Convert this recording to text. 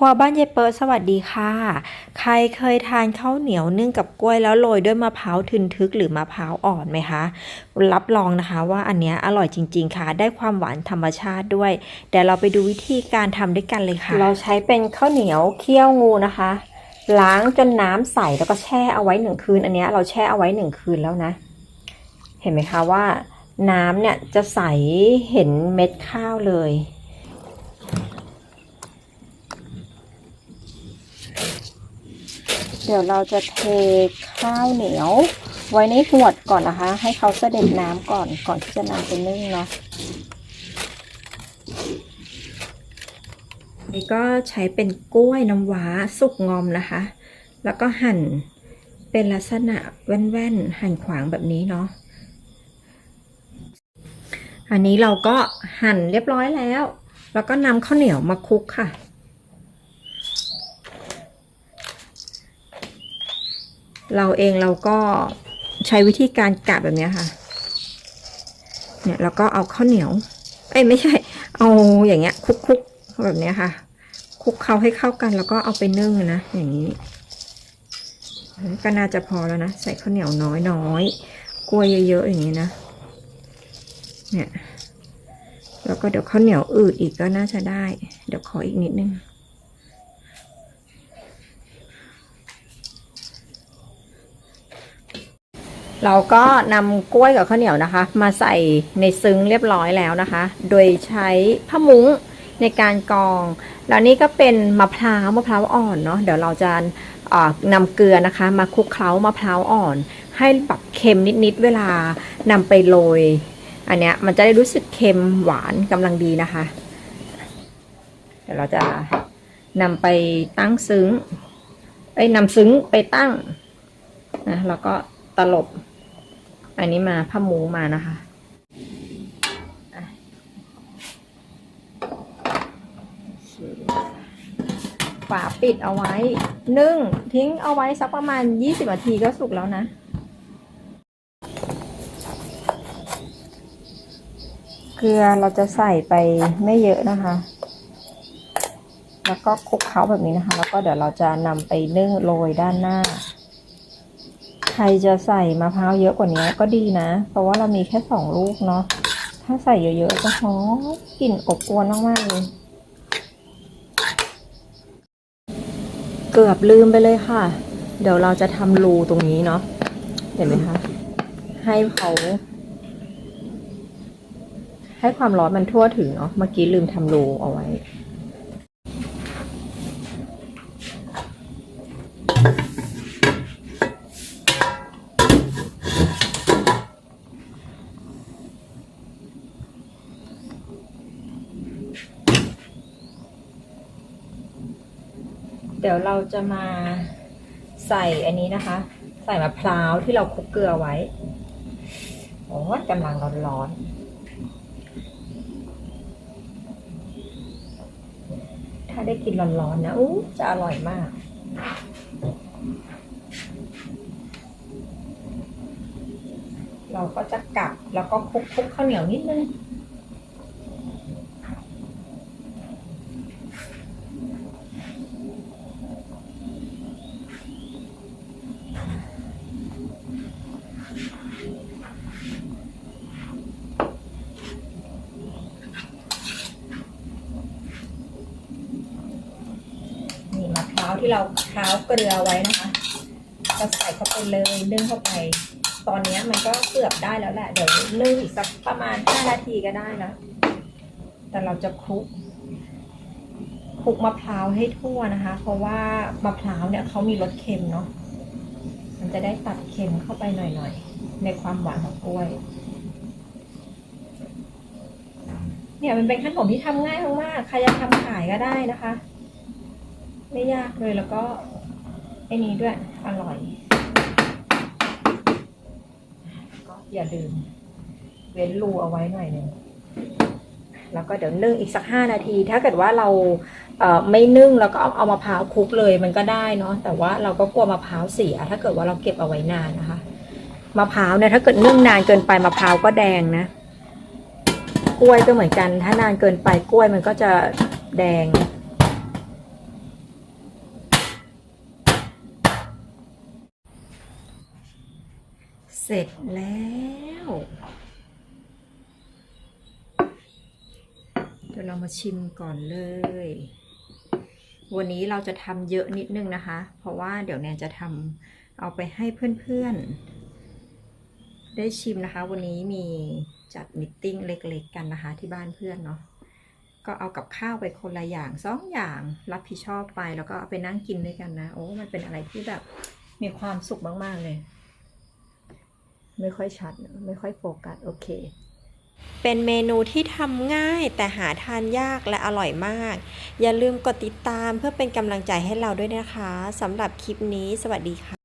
รัวบ้านยายเปิดสวัสดีค่ะ ใครเคยทานข้าวเหนียวนึ่งกับกล้วยแล้วโรยด้วยมะพร้าวทึนทึกหรือมะพร้าวอ่อนไหมคะ รับรองนะคะว่าอันเนี้ยอร่อยจริง ๆ ค่ะ ได้ความหวานธรรมชาติด้วย เดี๋ยวเราไปดูวิธีการทำด้วยกันเลยค่ะ เราใช้เป็นข้าวเหนียวเคี่ยวงูนะคะ ล้างจนน้ำใสแล้วก็แช่เอาไว้หนึ่งคืน อันเนี้ยเราแช่เอาไว้หนึ่งคืนแล้วนะ เห็นไหมคะว่าน้ำเนี่ยจะใสเห็นเม็ดข้าวเลย ดี๋ยวเราจะเทข้าวเหนียว ไว้ในหวดก่อนนะคะ ให้เขาเสด็จน้ำก่อนก่อนที่จะนำไปนึ่งเนาะนี่ก็ใช้เป็นกล้วยน้ำว้าสุกงอมนะคะ แล้วก็หั่นเป็นลักษณะแว่นๆ หั่นขวางแบบนี้เนาะ อันนี้เราก็หั่นเรียบร้อยแล้ว แล้วก็นำข้าวเหนียวมาคลุกค่ะ เราเองเราก็ใช้วิธีการกะแบบนี้ค่ะ เนี่ยแล้วก็เอาข้าวเหนียว เอ้ยไม่ใช่ เอาอย่างเงี้ยคลุกๆแบบนี้ค่ะคลุกเขาให้เข้ากันแล้วก็เอาไปนึ่งนะอย่างนี้ ก็น่าจะพอแล้วนะใส่ข้าวเหนียวน้อยๆกล้วยเยอะๆอย่างนี้นะ เนี่ยแล้วก็เดี๋ยวข้าวเหนียวอืดอีกก็น่าจะได้ เดี๋ยวขออีกนิดนึง เราก็นำกล้วยกับข้าวเหนียวนะคะ มาใส่ในซึ้งเรียบร้อยแล้วนะคะ โดยใช้ผ้ามุ้งในการกอง แล้วนี่ก็เป็นมะพร้าวมะพร้าวอ่อนเนาะเดี๋ยวเราจะนำเกลือนะคะ มาคลุกเคล้ามะพร้าวอ่อน ให้แบบเค็มนิดๆเวลานำไปโรยอันเนี้ยมันจะได้รู้สึกเค็มหวานกำลังดีนะคะ เดี๋ยวเราจะนำไปตั้งซึ้งเอ้นำซึ้งไปตั้งนะแล้วก็ตลบ อันนี้มาผ้ามุ้งมานะคะฝาปิดเอาไว้นึ่งทิ้งเอาไว้สักประมาณ 20นาทีก็สุกแล้วนะเกลือเราจะใส่ไปไม่เยอะนะคะ แล้วก็คลุกเคล้าแบบนี้นะคะ แล้วก็เดี๋ยวเราจะนำไปนึ่งโรยด้านหน้า ใครจะใส่มะพร้าวเยอะกว่านี้ก็ดีนะ เพราะว่าเรามีแค่สองลูกเนาะ ถ้าใส่เยอะๆจะหอมกลิ่นอบอวนมากๆเลยเกือบลืมไปเลยค่ะ เดี๋ยวเราจะทำรูตรงนี้เนาะ เห็นไหมคะ ให้เขาให้ความร้อนมันทั่วถึงเนาะ เมื่อกี้ลืมทำรูเอาไว้ เดี๋ยวเราจะมาใส่อันนี้นะคะ ใส่มะพร้าวที่เราคลุกเกลือไว้ โอ้ยกำลังร้อนๆ ถ้าได้กินร้อนๆนะอู้จะอร่อยมาก เราก็จะกลับแล้วก็คลุกๆข้าวเหนียวนิดนึง นี่มะพร้าว ที่เราเคล้าเกลือไว้นะคะก็ใส่เข้าไปเลยนึ่งเข้าไป ตอนนี้มันก็เกือบได้แล้วแหละ เดี๋ยวนึ่งอีกสักประมาณ 5 นาทีก็ได้แล้วแต่เราจะคลุกคลุกมะพร้าวให้ทั่วนะคะ เพราะว่ามะพร้าวเนี่ยเขามีรสเค็มเนาะมันจะได้ตัดเค็มเข้าไปหน่อยๆ ในความหวานของกล้วย เนี่ยมันเป็นขนมที่ทำง่ายมากๆ ใครจะทำขายก็ได้นะคะ ไม่ยากเลยแล้วก็ไอ้นี้ด้วยอร่อย ก็อย่าลืมเว้นรูเอาไว้หน่อยหนึ่งแล้วก็เดี๋ยวนึ่งอีกสักห้านาที ถ้าเกิดว่าเราเอ่อไม่นึ่งแล้วก็เอาเอามะพร้าวคลุกเลยมันก็ได้เนาะแต่ว่าเราก็กลัวมะพร้าวเสีย ถ้าเกิดว่าเราเก็บเอาไว้นานนะคะมะพร้าวเนี่ยถ้าเกิดนึ่งนานเกินไปมะพร้าวก็แดงนะ กล้วยก็เหมือนกัน ถ้านานเกินไปกล้วยมันก็จะแดง เสร็จแล้ว เดี๋ยวเรามาชิมก่อนเลย วันนี้เราจะทำเยอะนิดนึงนะคะ เพราะว่าเดี๋ยวแนนจะทำเอาไปให้เพื่อนๆ ได้ชิมนะคะ วันนี้มีจัดมิทติ้งเล็กๆกันนะคะ ที่บ้านเพื่อนเนาะก็เอากับข้าวไปคนละอย่างสองอย่างรับผิดชอบไปแล้วก็เอาไปนั่งกินด้วยกันนะ โอ้มันเป็นอะไรที่แบบมีความสุขมาก ๆ เลย ไม่ค่อยชัด ไม่ค่อยโฟกัส โอเค เป็นเมนูที่ทำง่ายแต่หาทานยากและอร่อยมาก อย่าลืมกดติดตามเพื่อเป็นกำลังใจให้เราด้วยนะคะสำหรับคลิปนี้ สวัสดีค่ะ